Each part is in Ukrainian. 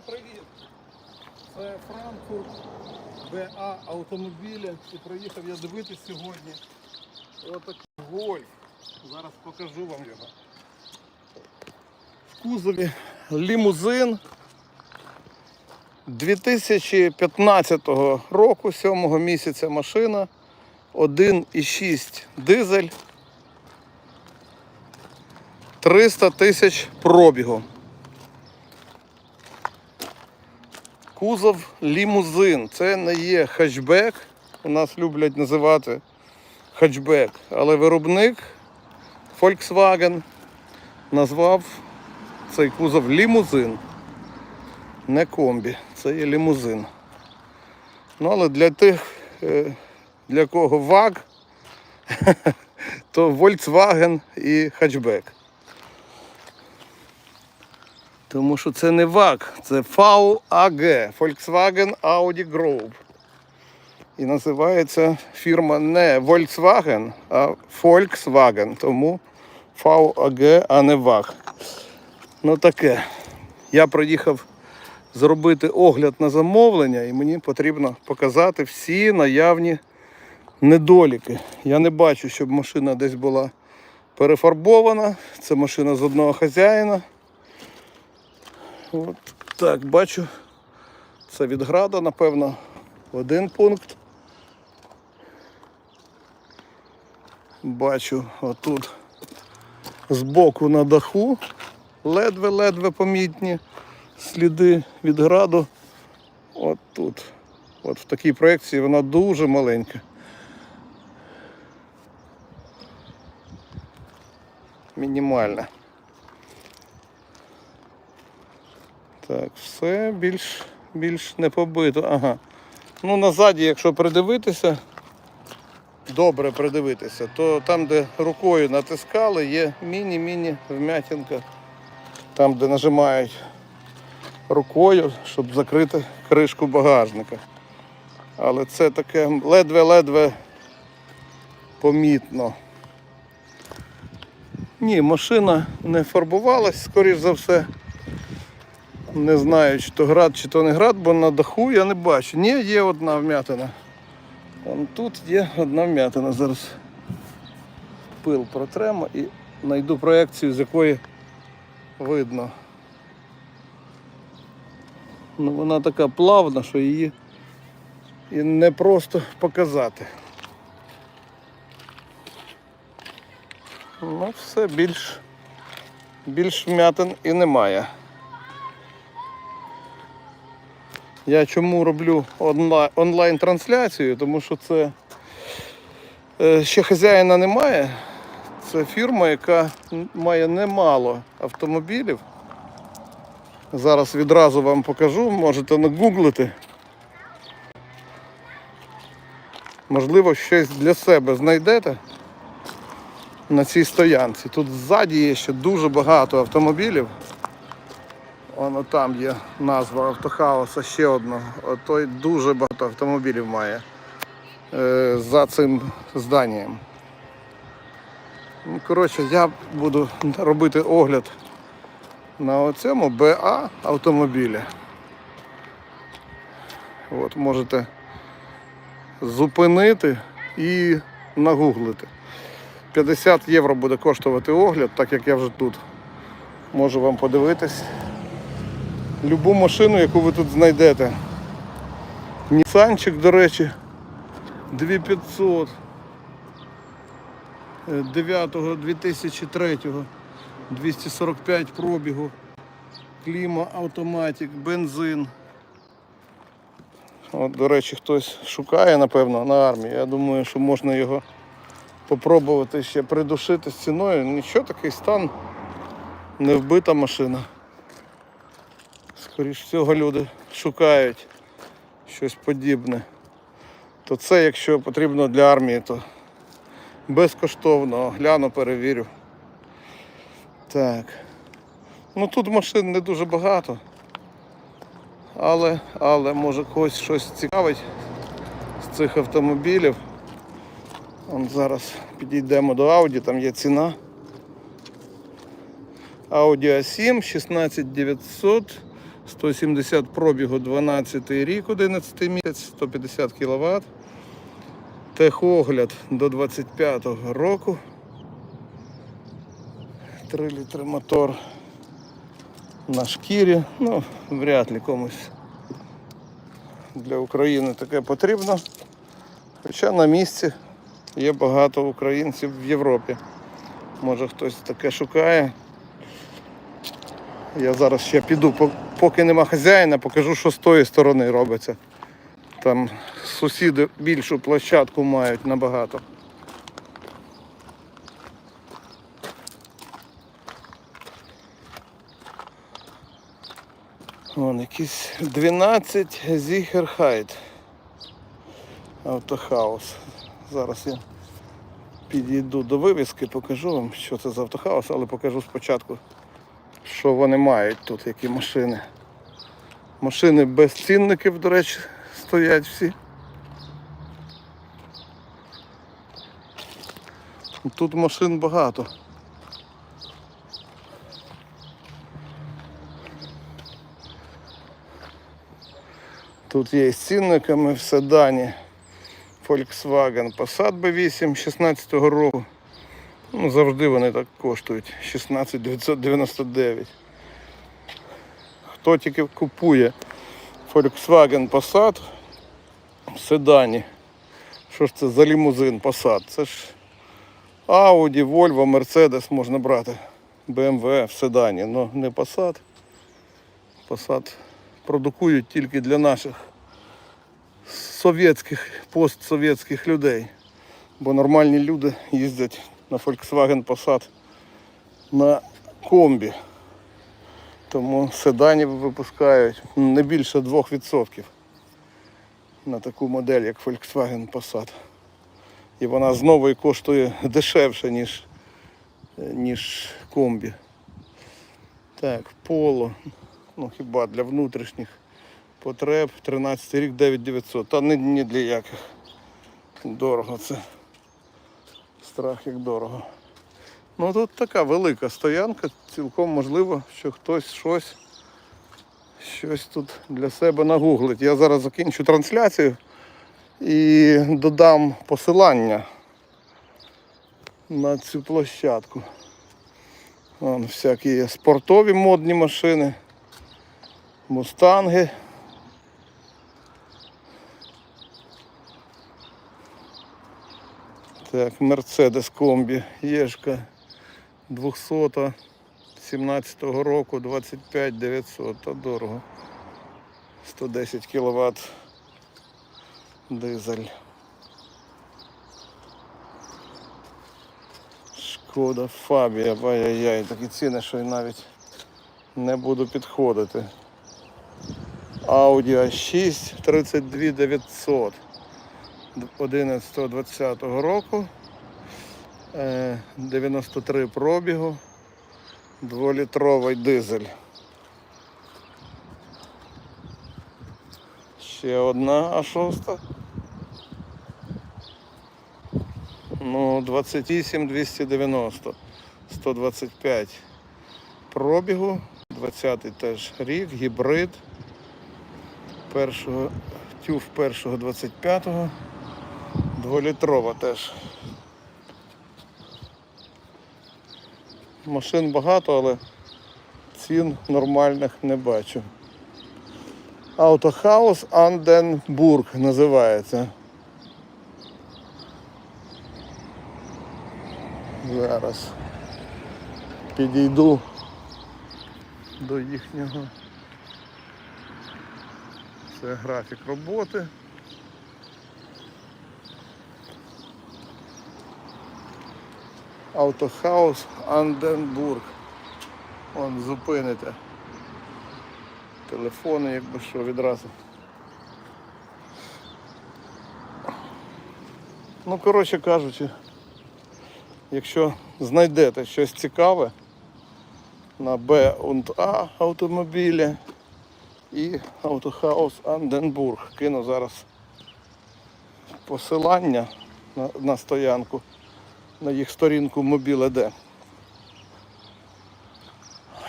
Всім привіт! Це Франкфурт, БА автомобілі. І приїхав я дивитись сьогодні. Отакий гольф. Зараз покажу вам його. В кузові лімузин 2015 року, 7 місяця машина. 1,6 дизель. 300 тисяч пробігу. Кузов лімузин. Це не є хетчбек. У нас люблять називати хетчбек. Але виробник Volkswagen назвав цей кузов лімузин. Не комбі, це є лімузин. Ну, але для тих, е, для кого ВАГ, то Volkswagen і хетчбек. Тому що це не ВАГ, це VAG, Volkswagen Audi Group. І називається фірма не Volkswagen, а Volkswagen. Тому VAG, а не ВАГ. Ну таке. Я приїхав зробити огляд на замовлення, і мені потрібно показати всі наявні недоліки. Я не бачу, щоб машина десь була перефарбована. Це машина з одного хазяїна. От так, бачу. Це від града, напевно, один пункт. Бачу отут збоку на даху ледве-ледве помітні сліди від граду. От тут. От в такій проекції вона дуже маленька. Мінімальна. Так, все більш, більш не побито. Ага. Ну, назаді, якщо придивитися, добре придивитися, то там, де рукою натискали, є міні-міні вмятинка. Там, де нажимають рукою, щоб закрити кришку багажника. Але це таке ледве-ледве помітно. Ні, машина не фарбувалась, скоріш за все. Не знаю, чи то град, чи то не град, бо на даху я не бачу. Ні, є одна вмятина. Вон тут є одна вмятина. Зараз пил протремо і знайду проекцію, з якої видно. Ну, вона така плавна, що її і не просто показати. Ну, все більш, більш вмятин і немає. Я чому роблю онлайн-трансляцію, тому що це е, ще хазяїна немає. Це фірма, яка має немало автомобілів. Зараз відразу вам покажу, можете нагуглити. Можливо, щось для себе знайдете на цій стоянці. Тут ззаді є ще дуже багато автомобілів. Воно там є назва автохауса ще одного. Той дуже багато автомобілів має е, за цим зданням. Ну, коротше, я буду робити огляд на цьому БА автомобілі. От можете зупинити і нагуглити. 50 євро буде коштувати огляд, так як я вже тут. Можу вам подивитись любу машину, яку ви тут знайдете. Нісанчик, до речі, 2500 9 2003 245 пробігу, кліма, автоматик, бензин. От, до речі, хтось шукає, напевно, на армії. Я думаю, що можна його попробувати ще придушити з ціною. Нічого, такий стан, не вбита машина. Скоріш всього люди шукають щось подібне. То це, якщо потрібно для армії, то безкоштовно гляну, перевірю. Так. Ну тут машин не дуже багато. Але, але може когось щось цікавить з цих автомобілів. Вон зараз підійдемо до Audi, там є ціна. Audi A7 16900 170 пробігу 12 рік, 11 місяць, 150 кВт. Техогляд до 25-го року. 3 літри мотор на шкірі. Ну, вряд ли комусь для України таке потрібно. Хоча на місці є багато українців в Європі. Може хтось таке шукає. Я зараз ще піду, по- поки нема хазяїна, покажу, що з тої сторони робиться. Там сусіди більшу площадку мають набагато. Вон якийсь 12 Зіхерхайт. Автохаус. Зараз я підійду до вивіски, покажу вам, що це за автохаус, але покажу спочатку, що вони мають тут, які машини. Машини без цінників, до речі, стоять всі. Тут машин багато. Тут є з цінниками в седані. Volkswagen Passat B8 16 року. Ну, завжди вони так коштують. 16 999. Хто тільки купує Volkswagen Passat в седані. Що ж це за лімузин Passat? Це ж Audi, Volvo, Mercedes можна брати. BMW в седані, але не Passat. Passat продукують тільки для наших совєтських, постсовєтських людей. Бо нормальні люди їздять на Volkswagen Passat на комбі. Тому седанів випускають не більше 2% на таку модель, як Volkswagen Passat. І вона знову і коштує дешевше, ніж, ніж комбі. Так, поло. Ну хіба для внутрішніх потреб. 13 рік 9900. Та не, не для яких. Дорого це. Страх як дорого. Ну тут така велика стоянка, цілком можливо, що хтось щось, щось тут для себе нагуглить. Я зараз закінчу трансляцію і додам посилання на цю площадку. Вон всякі спортові модні машини, мустанги. Так, Мерседес комбі, Єшка 200 17 року 25 900, та дорого. 110 кВт дизель. Шкода Фабія, ай-яй-яй, такі ціни, що й навіть не буду підходити. Audi A6 32 900. 11-20 року. Е, 93 пробігу. Дволітровий дизель. Ще одна А6. Ну, 28 290. 125 пробігу. 20 теж рік, гібрид. Першого, тюф першого 25-го. Дволітрова теж. Машин багато, але цін нормальних не бачу. Автохаус Анденбург називається. Зараз підійду до їхнього. Це графік роботи. Автохаус Анденбург. Вон зупините. Телефони, якби що відразу. Ну, коротше кажучи, якщо знайдете щось цікаве на А автомобілі і Автохаус Анденбург. Кину зараз посилання на, на стоянку на їх сторінку Мобіле.Д.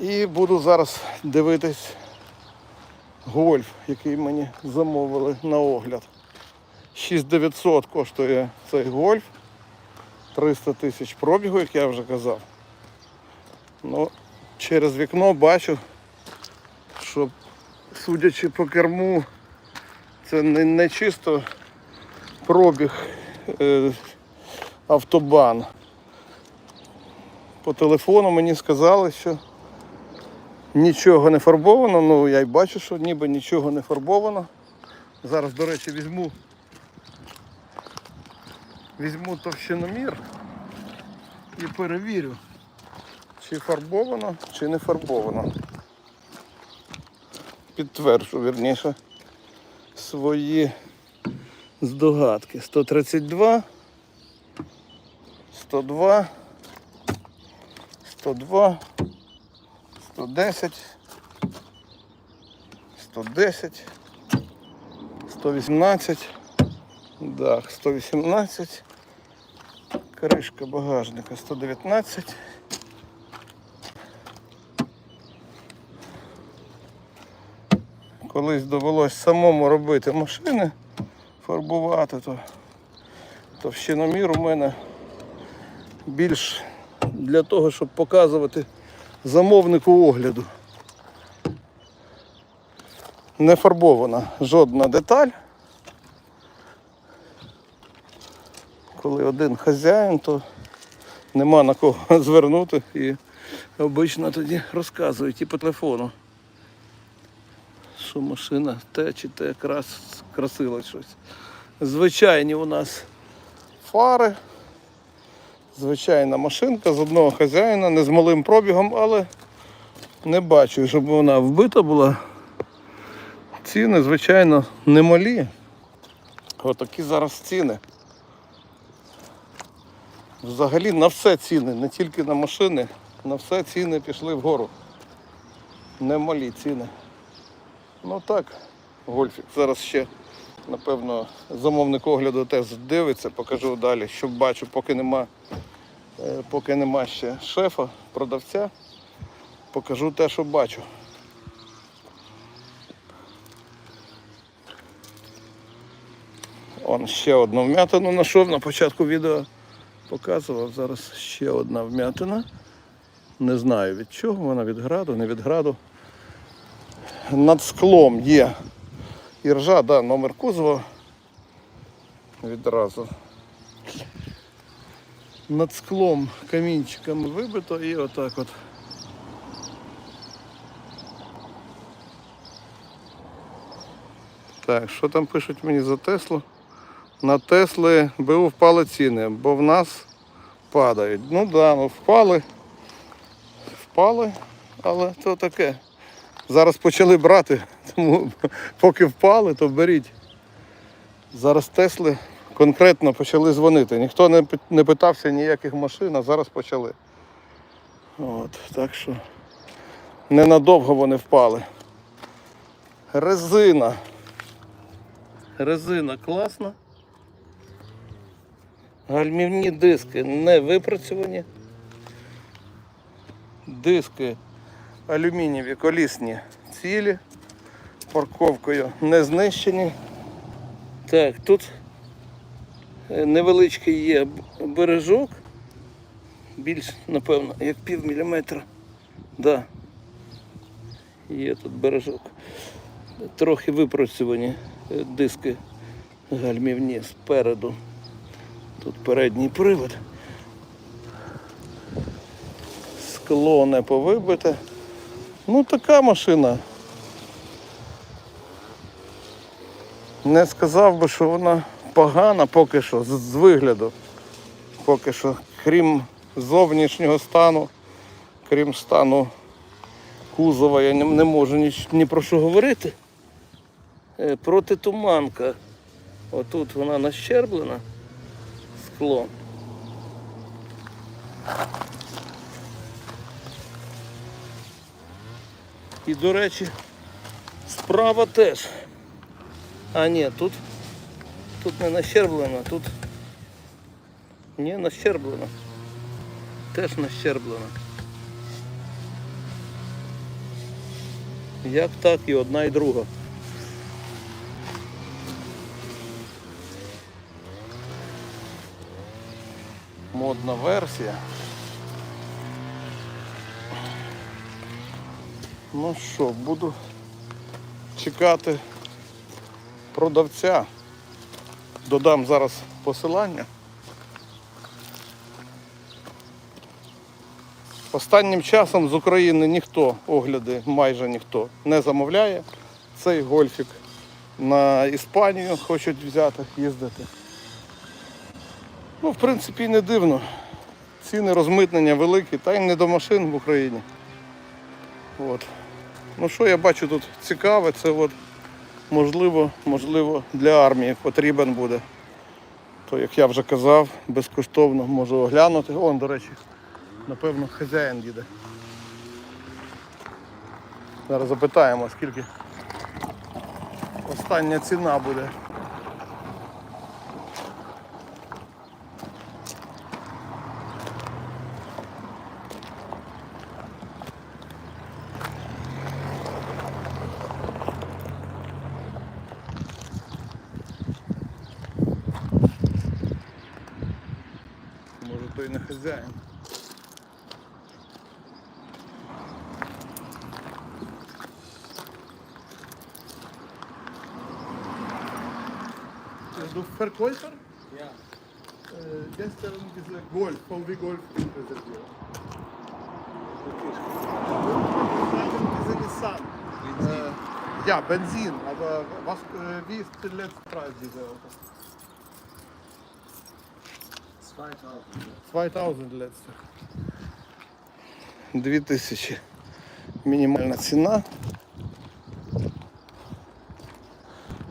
І буду зараз дивитись гольф, який мені замовили на огляд. 6900 коштує цей гольф. 300 тисяч пробігу, як я вже казав. Ну, через вікно бачу, що судячи по керму, це не, не чисто пробіг е, автобан. По телефону мені сказали, що нічого не фарбовано. Ну я й бачу, що ніби нічого не фарбовано. Зараз, до речі, візьму. Візьму товщиномір і перевірю, чи фарбовано, чи не фарбовано. Підтверджу, вірніше, свої здогадки. 132, 102, 102, 110, 110, 118, дах 118, кришка багажника 119. Колись довелось самому робити машини, фарбувати, то. Товщиномір у мене більш для того, щоб показувати замовнику огляду. Не фарбована жодна деталь. Коли один хазяїн, то нема на кого звернути і обично тоді розказують і по телефону, що машина те чи те якраз красила щось. Звичайні у нас фари, звичайна машинка з одного хазяїна, не з малим пробігом, але не бачу, щоб вона вбита була. Ціни, звичайно, немалі. Отакі зараз ціни. Взагалі на все ціни, не тільки на машини, на все ціни пішли вгору. Немалі ціни. Ну так, гольфік. Зараз ще, напевно, замовник огляду теж дивиться, покажу далі, що бачу, поки нема, е, поки нема ще шефа, продавця, покажу те, що бачу. Он ще одну вм'ятину знайшов на початку відео. Показував зараз ще одна вм'ятина. Не знаю від чого, вона від граду, не від граду. Над склом є іржа, да, номер кузова. Відразу. Над склом камінчиками вибито і отак от. Так, що там пишуть мені за Теслу? На Тесли БУ впали ціни, бо в нас падають. Ну да, ну впали. Впали, але то таке. Зараз почали брати, тому поки впали, то беріть. Зараз Тесли конкретно почали дзвонити. Ніхто не, не питався ніяких машин, а зараз почали. От, так що ненадовго вони впали. Резина. Резина класна. Гальмівні диски не випрацьовані. Диски алюмінієві колісні цілі. Парковкою не знищені. Так, тут е, невеличкий є бережок. Більш, напевно, як пів міліметра. Да. Є тут бережок. Трохи випрацьовані е, диски гальмівні спереду. Тут передній привод. Скло не повибите. Ну така машина. Не сказав би, що вона погана поки що, з, з вигляду. Поки що, крім зовнішнього стану, крім стану кузова, я не, не можу ні, ні про що говорити. Е, Протитуманка. Отут вона нащерблена скло. І, до речі, справа теж. А ні, тут, тут не нащерблено, тут ні, нащерблено. Теж нащерблено. Як так і одна і друга. Модна версія. Ну що, буду чекати продавця. Додам зараз посилання. Останнім часом з України ніхто огляди, майже ніхто не замовляє. Цей гольфік на Іспанію хочуть взяти, їздити. Ну, в принципі, і не дивно. Ціни розмитнення великі, та й не до машин в Україні. От. Ну що я бачу тут цікаве, це от можливо, можливо для армії потрібен буде. То, як я вже казав, безкоштовно можу оглянути. Он, до речі, напевно, хазяїн їде. Зараз запитаємо, скільки остання ціна буде. Може то й не хазяїн. Du Verkäufer? Ja. Äh, gestern diese Golf, VW Golf reserviert. Diese Nissan. Äh, ja, Benzin, aber was, äh, wie ist der letzte Preis dieser Auto? 2000. 2000 letzte. 2000. Мінімальна ціна.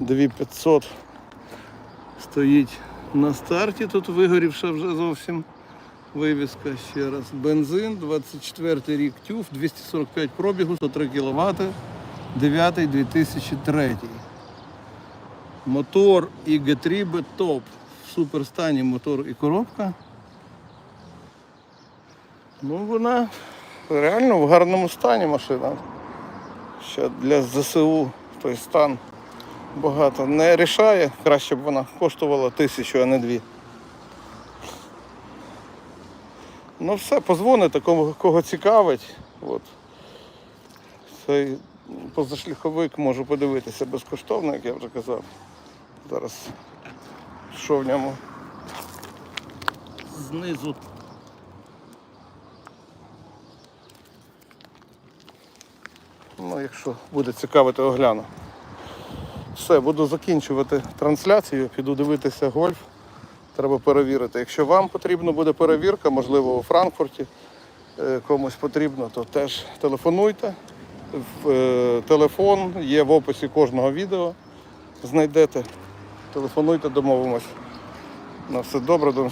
2500 стоїть на старті, тут вигорівша вже зовсім вивіска ще раз. Бензин, 24 рік тюф, 245 пробігу, 103 кВт, 9 2003. Мотор і G3 топ. В суперстані мотор і коробка. Ну, вона реально в гарному стані машина. Ще для ЗСУ той стан багато не рішає. Краще б вона коштувала тисячу, а не дві. Ну все, позвоните, кого, кого цікавить. От. Цей позашляховик можу подивитися безкоштовно, як я вже казав. Зараз що в ньому знизу. Ну, якщо буде цікаво, то огляну. Все, буду закінчувати трансляцію, піду дивитися гольф. Треба перевірити. Якщо вам потрібна буде перевірка, можливо, у Франкфурті е, комусь потрібно, то теж телефонуйте. Е, Телефон є в описі кожного відео. Знайдете. Телефонуйте, домовимось. На все добре, до